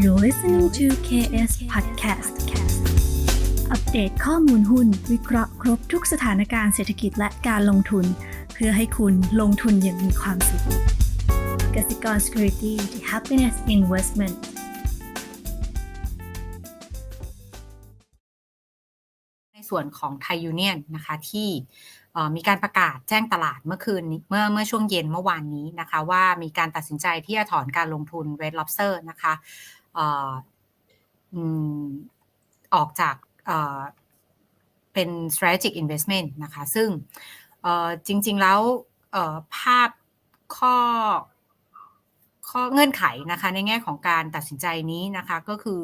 You're listening to KS Podcast อัปเดตข้อมูลหุ้น วิเคราะห์ครบทุกสถานการณ์เศรษฐกิจและการลงทุน เพื่อให้คุณลงทุนอย่างมีความสุขกสิกร Security the Happiness Investment ในส่วนของไทยยูเนียนนะคะที่มีการประกาศแจ้งตลาดเมื่อคืนเมื่อเมื่อช่วงเย็นเมื่อวานนี้นะคะ ว่ามีการตัดสินใจที่จะถอนการลงทุน Red Lobster นะคะ ออกจากเป็น strategic investment นะคะ ซึ่งจริง ๆ แล้วภาพข้อข้อเงื่อนไขนะคะในแง่ของการตัดสินใจนี้นะคะก็คือ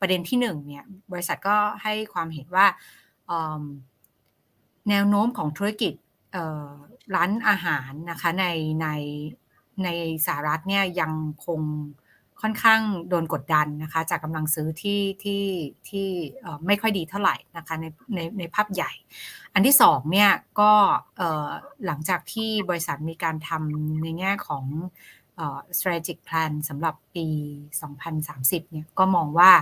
ประเด็นที่หนึ่งเนี่ยบริษัทก็ให้ความเห็นว่าแนวโน้มของธุรกิจร้านอาหารนะคะในในในสหรัฐเนี่ยยังคง ค่อนข้างโดนกดดันนะคะ จากกำลังซื้อที่ที่ที่ไม่ค่อยดีเท่าไหร่นะคะในในในภาพใหญ่ อันที่สองเนี่ยก็หลังจากที่บริษัทมีการทำในแง่ของออ strategic plan สำหรับปี 2030 เนี่ยก็มองว่า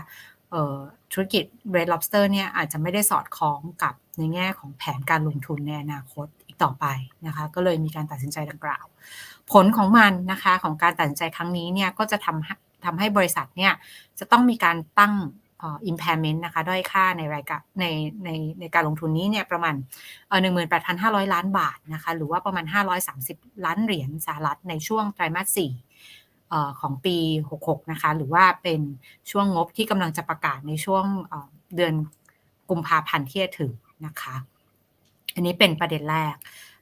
ธุรกิจ Red Lobster เนี่ยอาจจะไม่ได้สอดคล้องกับในแง่ของแผนการลงทุนในอนาคตอีกต่อไปนะคะก็เลยมีการตัดสินใจดังกล่าว ผลของมันนะคะของการตัดสินใจครั้งนี้เนี่ยก็จะทำ ทำให้บริษัทเนี่ยจะต้องมีการตั้งอ่อ impairment นะคะ ด้อยค่าในรายการในในในการลงทุนนี้เนี่ยประมาณเอ่อ18,500 ล้านบาทนะคะ หรือว่าประมาณ 530 ล้านเหรียญสหรัฐในช่วงไตรมาส4เอ่ของปี 66 นะคะ หรือว่าเป็นช่วงงบที่กำลังจะประกาศในช่วงเดือนกุมภาพันธ์ที่จะถึงนะคะ อันนี้เป็นประเด็นแรก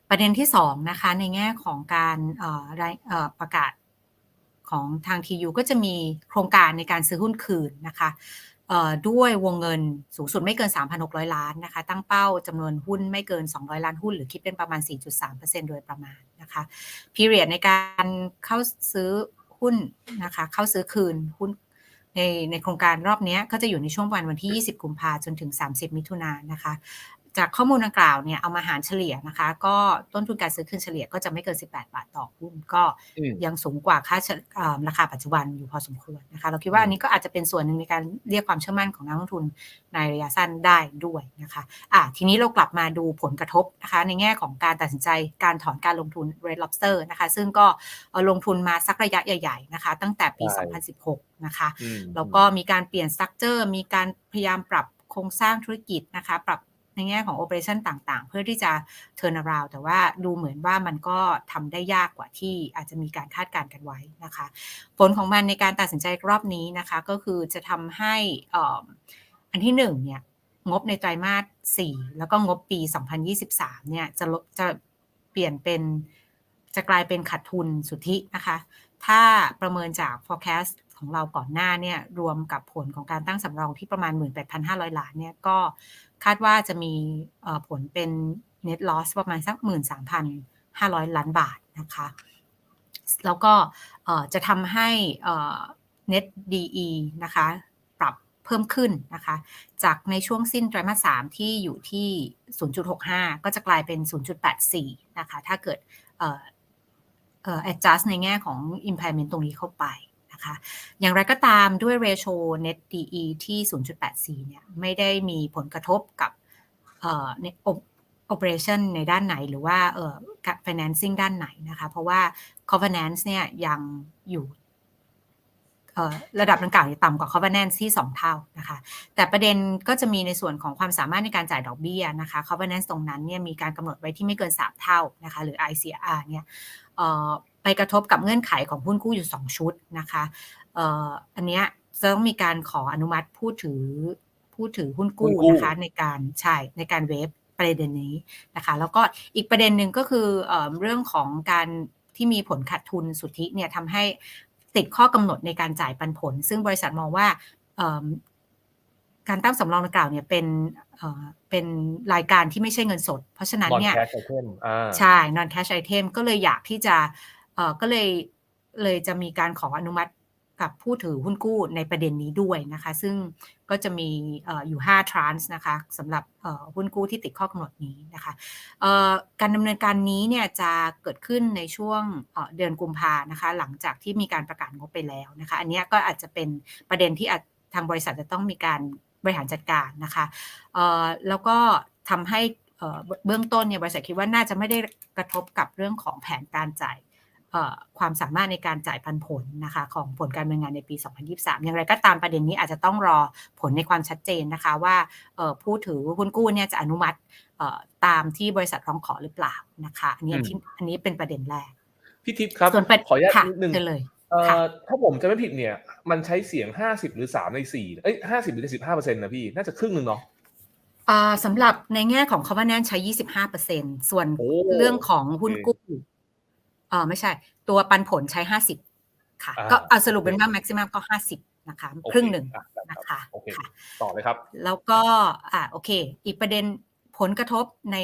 ประเด็นที่สองนะคะในแง่ของการประกาศ ของทาง TU ก็จะมีโครงการในการซื้อหุ้นคืนนะคะด้วยวงเงินสูงสุดไม่เกิน 3,600 ล้านนะคะ ตั้งเป้าจำนวนหุ้นไม่เกิน 200 ล้านหุ้น หรือคิดเป็นประมาณ 4.3%โดยประมาณนะคะพีเรียดในการเข้าซื้อหุ้นนะคะเข้าซื้อคืนหุ้นในในโครงการรอบนี้ก็จะอยู่ในช่วงวันวันที่ 20 กุมภาจนถึง 30 มิถุนายนนะคะ จากข้อมูลดังกล่าวเนี่ยเอามาหารเฉลี่ยนะคะ ก็ต้นทุนการซื้อคืนเฉลี่ยก็จะไม่เกิน 18 บาทต่อหุ้นก็อืมยังสูงกว่าค่าเฉเอ่อราคาปัจจุบันอยู่พอสมควรนะคะ เราคิดว่าอันนี้ก็อาจจะเป็นส่วนหนึ่งในการเรียกความเชื่อมั่นของนักลงทุนในระยะสั้นได้ด้วยนะคะอะทีนี้เรากลับมาดูผลกระทบนะคะ ในแง่ของการตัดสินใจการถอนการลงทุน Red Lobster นะคะ ซึ่งก็เอ่อลงทุนมาสักระยะใหญ่ๆนะคะ ตั้งแต่ปีใช่2016 นะคะอืมแล้วก็มีการเปลี่ยนสตรัคเจอร์มีการพยายามปรับโครงสร้างธุรกิจนะคะ ปรับ ในแง่ของโอเปอเรชันต่างๆ เพื่อที่จะ turn around แต่ว่าดูเหมือนว่ามันก็ทำได้ยากกว่าที่อาจจะมีการคาดการณ์กันไว้นะคะ ผลของมันในการตัดสินใจรอบนี้นะคะก็คือจะทำให้ออันที่หนึ่งเนี่ยงบในไตรมาส 4 แล้วก็งบปี 2023 เนี่ยจะลดจะเปลี่ยนเป็นจะกลายเป็นขาดทุนสุทธินะคะ ถ้าประเมินจาก forecast ของเราก่อนหน้าเนี่ยรวมกับผลของการตั้งสำรองที่ประมาณ 18,500 ล้านเนี่ยก็คาดว่าจะมีผลเป็น net loss ประมาณสัก 13,500 ล้านบาทนะคะ แล้วก็จะทำให้เอ่อ net DE นะคะปรับเพิ่มขึ้นนะคะ จากในช่วงสิ้นไตรมาส 3 ที่อยู่ที่ 0.65 ก็จะกลายเป็น 0.84 นะคะ ถ้าเกิดเออเอ่อ adjust ในแง่ของ impairment ตรงนี้เข้าไป นะคะ อย่างไรก็ตามด้วย ratio net DE ที่ 0.84 เนี่ยไม่ได้มีผลกระทบกับเอ่อใน operation ในด้านไหนหรือว่าเอ่อ financing ด้านไหนนะคะ เพราะว่า covenant เนี่ยยังอยู่ระดับดังกล่าวเนี่ยต่ำกว่า covenant ที่ 2 เท่านะคะ แต่ประเด็นก็จะมีในส่วนของความสามารถในการจ่ายดอกเบี้ยนะคะ covenant ตรงนั้นเนี่ยมีการกำหนดไว้ที่ไม่เกิน 3 เท่านะคะ หรือ ICR เนี่ยเอ่อ ไปกระทบกับเงื่อนไขของหุ้นกู้อยู่ 2 ชุดนะคะเอ่ออันเนี้ยจะต้องมีการขออนุมัติผู้ถือผู้ถือหุ้นกู้หุ้นกู้นะคะในการใช่ในการเวฟประเด็นนี้นะคะ แล้วก็อีกประเด็นหนึ่งก็คือเอ่อเรื่องของการที่มีผลขาดทุนสุทธิเนี่ยทำให้ติดข้อกำหนดในการจ่ายปันผล ซึ่งบริษัทมองว่าเอิ่มการตั้งสำรองดังกล่าวเนี่ยเป็นเอ่อเป็นรายการที่ไม่ใช่เงินสด เพราะฉะนั้น non เนี่ย cash item อ่าใช่ non cash item ก็เลยอยากที่จะเอ่อ ก็เลยเลยจะมีการขออนุมัติกับผู้ถือหุ้นกู้ในประเด็นนี้ด้วยนะคะ ซึ่งก็จะมีอยู่5 trans นะคะสำหรับหุ้นกู้ที่ติดข้อกำหนดนี้นะคะการดำเนินการนี้เนี่ยจะเกิดขึ้นในช่วงเดือนกุมภานะคะ หลังจากที่มีการประกาศงบไปแล้วนะคะ อันนี้ก็อาจจะเป็นประเด็นที่ทางบริษัทจะต้องมีการบริหารจัดการนะคะแล้วก็ทำให้เบื้องต้นเนี่ยบริษัทคิดว่าน่าจะไม่ได้กระทบกับเรื่องของแผนการจ่าย ความสามารถในการจ่ายปันผลนะคะของผลการดำเนินงานในปี 2023 อย่างไรก็ตามประเด็นนี้อาจจะต้องรอผลในความชัดเจนนะคะว่าผู้ถือหุ้นกู้เนี่ยจะอนุมัติตามที่บริษัทร้องขอหรือเปล่านะคะอันนี้ที่อันนี้เป็นประเด็นแรกพี่ทิพย์ครับส่วนขออนุญาตนิดนึงเลยถ้าผมจะไม่ผิดเนี่ย มันใช้เสียง 50 หรือ 3 ใน 4 เอ้ย50 หรือ15เปอร์เซ็นต์นะพี่ น่าจะครึ่งหนึ่งเนาะสำหรับในแง่ของ covenant ใช้ 25%ส่วนเรื่องของหุ้นกู้ เออไม่ใช่ ตัวปันผลใช้50ค่ะ ก็เอาสรุปเป็นว่า maximum ก็50นะคะครึ่งหนึ่งนะคะโอเคต่อเลยครับ แล้วก็อ่าโอเค อีกประเด็นผลกระทบใน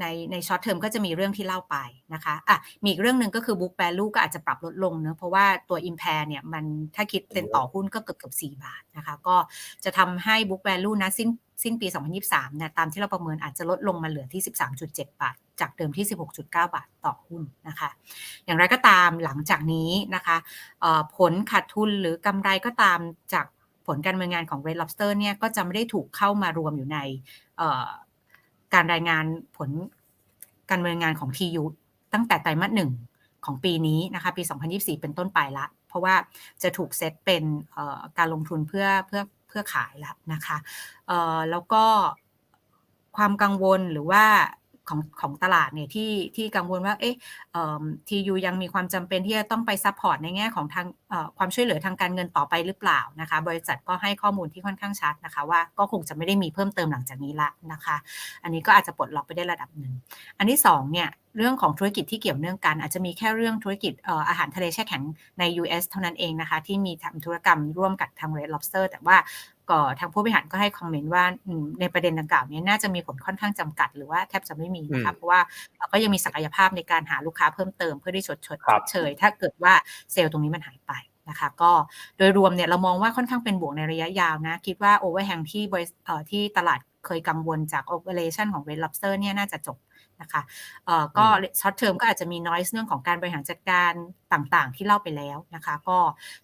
ในในช็อตเทอมก็จะมีเรื่องที่เล่าไปนะคะอะมีอีกเรื่องหนึ่งก็คือ book value ก็อาจจะปรับลดลงเนะเพราะว่าตัว impair เนี่ยมันถ้าคิดเป็นต่อหุ้นก็เกือบเกือบ4บาทนะคะก็จะทำให้ book value นะสิ้นสิ้นปี 2023เนี่ยตามที่เราประเมินอาจจะลดลงมาเหลือที่ 13.7 บาท จากเดิมที่ 16.9 บาทต่อหุ้นนะคะ อย่างไรก็ตามหลังจากนี้นะคะผลขาดทุนหรือกำไรก็ตามจากผลการดำเนินงานของ Red Lobster เนี่ยก็จะไม่ได้ถูกเข้ามารวมอยู่ในการรายงานผลการดำเนินงานของ TU ตั้งแต่ไตรมาสหนึ่งของปีนี้นะคะปี 2024 เป็นต้นไปละ เพราะว่าจะถูกเซตเป็นการลงทุนเพื่อเพื่อเพื่อขายแล้วนะคะแล้วก็ความกังวลหรือว่า ของของตลาดเนี่ยที่ที่กังวลว่าเอ๊ะทียูยังมีความจำเป็นที่จะต้องไปซัพพอร์ตในแง่ของทาง ความช่วยเหลือทางการเงินต่อไปหรือเปล่านะคะ บริษัทก็ให้ข้อมูลที่ค่อนข้างชัดนะคะว่าก็คงจะไม่ได้มีเพิ่มเติมหลังจากนี้ละนะคะ อันนี้ก็อาจจะปลดล็อกไปได้ระดับหนึ่ง อันที่2เนี่ยเรื่องของธุรกิจที่เกี่ยวเนื่องกัน อาจจะมีแค่เรื่องธุรกิจอาหารทะเลแช่แข็งใน US เท่านั้นเองนะคะ ที่มีทำธุรกรรมร่วมกับทาง Red Lobster แต่ว่าก็ทางผู้บริหารก็ให้คอมเมนต์ว่าในประเด็นดังกล่าวนี้น่าจะมีผลค่อนข้างจำกัด หรือว่าแทบจะไม่มีนะคะเพราะว่าก็ยังมีศักยภาพในการหาลูกค้าเพิ่มเติมเพื่อที่ชดชดเชย ถ้าเกิดว่าเซลล์ตรงนี้มันหายไป นะคะ ก็โดยรวมเนี่ยเรามองว่าค่อนข้างเป็นบวกในระยะยาวนะ คิดว่าโอเวอร์แฮงที่บริที่ตลาดเคยกังวลจากโอเปอเรชันของ Red Lobster เนี่ยน่าจะจบนะคะเอ่อก็ช็อตเทอมก็อาจจะมีน้อยเรื่องของการบริหารจัดการต่างๆ ที่เล่าไปแล้วนะคะ ก็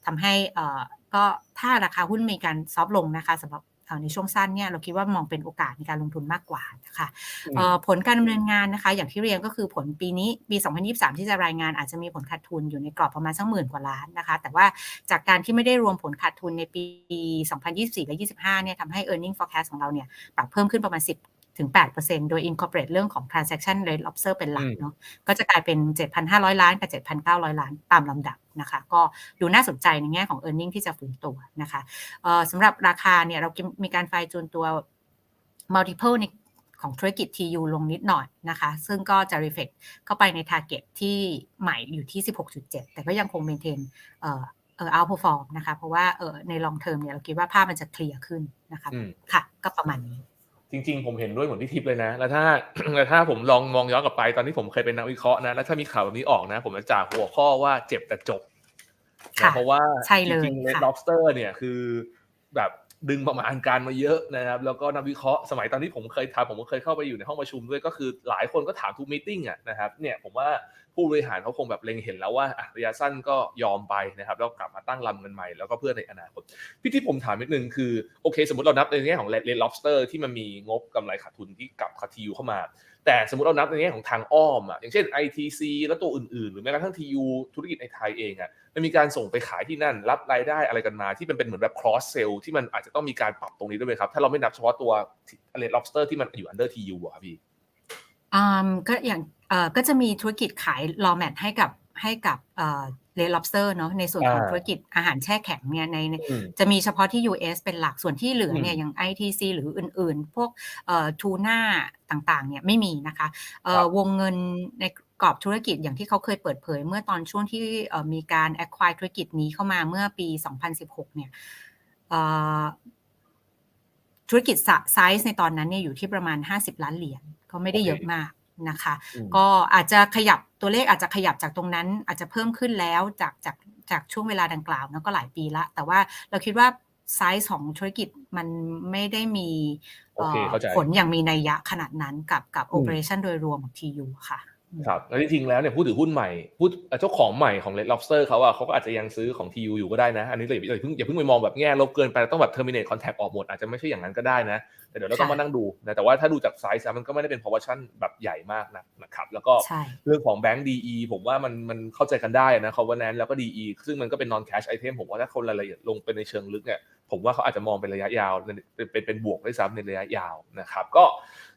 ทำให้เอ่อก็ถ้าราคาหุ้นมีการซอฟลงนะคะสำหรับ ในช่วงสั้นเนี่ยเราคิดว่ามองเป็นโอกาสในการลงทุนมากกว่านะคะผลการดำเนินงานนะคะ อย่างที่เรียนก็คือผลปีนี้ปี 2023 ที่จะรายงานอาจจะมีผลขาดทุนอยู่ในกรอบประมาณสักหมื่นกว่าล้านนะคะ แต่ว่าจากการที่ไม่ได้รวมผลขาดทุนในปี 2024 และ 25 เนี่ยทำให้ e a r n i n g forecast ของเราเนี่ยปรับเพิ่มขึ้นประมาณ 10 ถึง 8%โดย incorporate เรื่องของ transaction rate lobster เป็นหลักเนาะก็จะกลายเป็น 7,500 ล้านกับ 7,900 ล้านตามลำดับนะคะ ก็ดูน่าสนใจในแง่ของ e a r n i n g ที่จะฟื้นตัวนะคะสำหรับราคาเนี่ยเรามีการไฟจูนตัว multiple ในของธุรกิจ TU ลงนิดหน่อยนะคะ ซึ่งก็จะ reflect เข้าไปใน target ที่ใหม่อยู่ที่ 16.7 แต่ก็ยังคง maintain เอ่อเออ outperform นะคะ เพราะว่าเออใน long term เนี่ยเราคิดว่าภาพมันจะเคลียร์ขึ้นนะคะค่ะ ก็ประมาณนี้ จริง ๆ ผมเห็นด้วยเหมือนที่ทิพย์เลยนะ แล้วถ้าแล้วถ้าผมลองมองย้อนกลับไปตอนที่ผมเคยเป็นนักวิเคราะห์นะ แล้วถ้ามีข่าวแบบนี้ออกนะ ผมจะจากหัวข้อว่าเจ็บแต่จบนะเพราะว่าจริงๆ Red Lobster เนี่ยคือแบบ ดึงประมาณการมาเยอะนะครับ แล้วก็นักวิเคราะห์สมัยตอนที่ผมเคยทำผมก็เคยเข้าไปอยู่ในห้องประชุมด้วยก็คือหลายคนก็ถามทุกมิ팅อะนะครับเนี่ยผมว่าผู้บริหารเขาคงแบบเล็งเห็นแล้วว่าระยะสั้นก็ยอมไปนะครับแล้วกลับมาตั้งลำเงินใหม่แล้วก็เพื่อในอนาคตพี่ที่ผมถามนิดนึงคือโอเค สมมติเรานับในแง่ของเลนล็อบสเตอร์ที่มันมีงบกำไรขาดทุนที่กลับคาทียูเข้ามา แต่สมมติเรานับในแง่ของทางอ้อมอะอย่างเช่น ITC แล้วตัวอื่นๆ หรือแม้กระทั่ง TU ธุรกิจในไทยเองอะมันมีการส่งไปขายที่นั่น รับรายได้อะไรกันมาที่เป็นเป็นเหมือนแบบ cross sell ที่มันอาจจะต้องมีการปรับตรงนี้ด้วยไหมครับ ถ้าเราไม่นับเฉพาะตัวอะไร lobster ที่มันอยู่ under TU อะครับพี่อ่าก็อย่างเอ่อก็จะมีธุรกิจขายลอแมทให้กับ ให้กับเอ่อเลล็อบสเตอร์เนาะในส่วนของธุรกิจอาหารแช่แข็งเนี่ยในจะมีเฉพาะที่ US เป็นหลักส่วนที่เหลือเนี่ยอย่าง ITC หรืออื่นๆ พวกเอ่อทูน่าต่างๆเนี่ยไม่มีนะคะเอ่อวงเงินในกรอบธุรกิจอย่างที่เขาเคยเปิดเผย เมื่อตอนช่วงที่มีการ acquire ธุรกิจนี้เข้ามาเมื่อปี 2016 เนี่ยธุรกิจไซส์ในตอนนั้นเนี่ยอยู่ที่ประมาณ 50 ล้านเหรียญก็ไม่ได้เยอะมาก นะคะ ก็อาจจะขยับตัวเลขอาจจะขยับจากตรงนั้นอาจจะเพิ่มขึ้นแล้วจากจากจากช่วงเวลาดังกล่าวนะก็หลายปีละ แต่ว่าเราคิดว่าไซส์ของธุรกิจมันไม่ได้มีผลอย่างมีนัยยะขนาดนั้นกับกับโอเปอเรชันโดยรวมของ TU ค่ะ ครับแล้วจริงๆแล้วเนี่ยผู้ถือหุ้นใหม่ผู้เจ้าของใหม่ของ Red Lobster เขาอะเขาก็อาจจะยังซื้อของ TU อยู่ก็ได้นะ อันนี้เลยอย่าเพิ่งอย่าเพิ่งไปมองแบบแง่ลบเกินไปต้องแบบ terminate contract ออกหมด อาจจะไม่ใช่อย่างนั้นก็ได้นะ แต่เดี๋ยวเราต้องมานั่งดูนะแต่ว่าถ้าดูจากไซส์มันก็ไม่ได้เป็น proportion แบบใหญ่มากนะนะครับแล้วก็เรื่องของแบงก์ DE ผมว่ามันมันเข้าใจกันได้นะ covenant แล้วก็ DE ซึ่งมันก็เป็น non cash item ผมว่าถ้าคนรายละเอียดลงไปในเชิงลึกเนี่ย ผมว่าเขาอาจจะมองเป็นระยะยาวเป็นเป็นบวกด้วยซ้ำในระยะยาวนะครับ ก็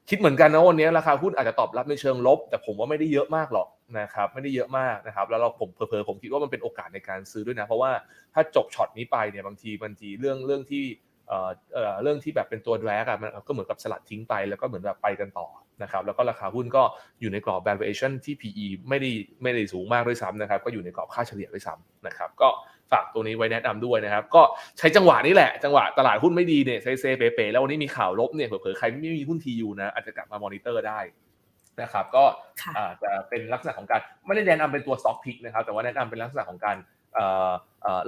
คิดเหมือนกันนะวันนี้ราคาหุ้นอาจจะตอบรับในเชิงลบ แต่ผมว่าไม่ได้เยอะมากหรอกนะครับไม่ได้เยอะมากนะครับ แล้วเราผมเพอผมคิดว่ามันเป็นโอกาสในการซื้อด้วยนะ เพราะว่าถ้าจบช็อตนี้ไปเนี่ยบางทีบางทีเรื่องเรื่องที่เอ่อเอ่อเรื่องที่แบบเป็นตัวแรกอะมันก็เหมือนกับสลัดทิ้งไปแล้วก็เหมือนแบบไปกันต่อนะครับแล้วก็ราคาหุ้นก็อยู่ในกรอบ valuation ที่ PE ไม่ได้ไม่ได้สูงมากด้วยซ้ำนะครับ ก็อยู่ในกรอบค่าเฉลี่ยด้วยซ้ำนะครับ ก็ ฝากตัวนี้ไว้แนะนำด้วยนะครับ ก็ใช้จังหวะนี้แหละ จังหวะตลาดหุ้นไม่ดีเนี่ยเซเซเป๋ๆแล้ววันนี้มีข่าวลบเนี่ยเผลอๆใครไม่มีหุ้นทียูนะอาจจะกลับมามอนิเตอร์ได้นะครับก็จะเป็นลักษณะของการไม่ได้แนะนำเป็นตัว stock pick นะครับ แต่ว่าแนะนำเป็นลักษณะของการ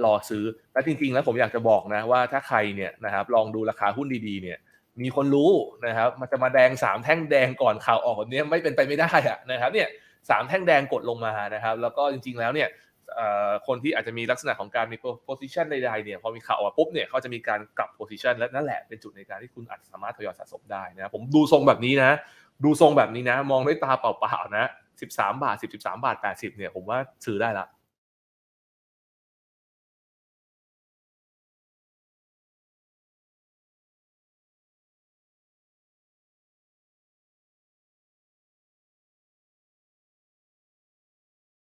รอซื้อและจริง ๆ แล้วผมอยากจะบอกนะว่าถ้าใครเนี่ยนะครับลองดูราคาหุ้นดีๆเนี่ยมีคนรู้นะครับมันจะมาแดงสามแท่งแดงก่อนข่าวออกแบบนี้ไม่เป็นไปไม่ได้อะนะครับเนี่ยสามแท่งแดงกดลงมานะครับแล้วก็จริง ๆแล้วเนี่ย คนที่อาจจะมีลักษณะของการมีโพซิชันใดๆเนี่ยพอมีข่าวออกมาปุ๊บเนี่ยเขาจะมีการกลับโพซิชันและนั่นแหละเป็นจุดในการที่คุณอาจสามารถทยอยสะสมได้นะผมดูทรงแบบนี้นะ ดูทรงแบบนี้นะ มองด้วยตาเปล่าๆนะ 13 บาท 10 13 บาท 80เนี่ยผมว่าซื้อได้ละ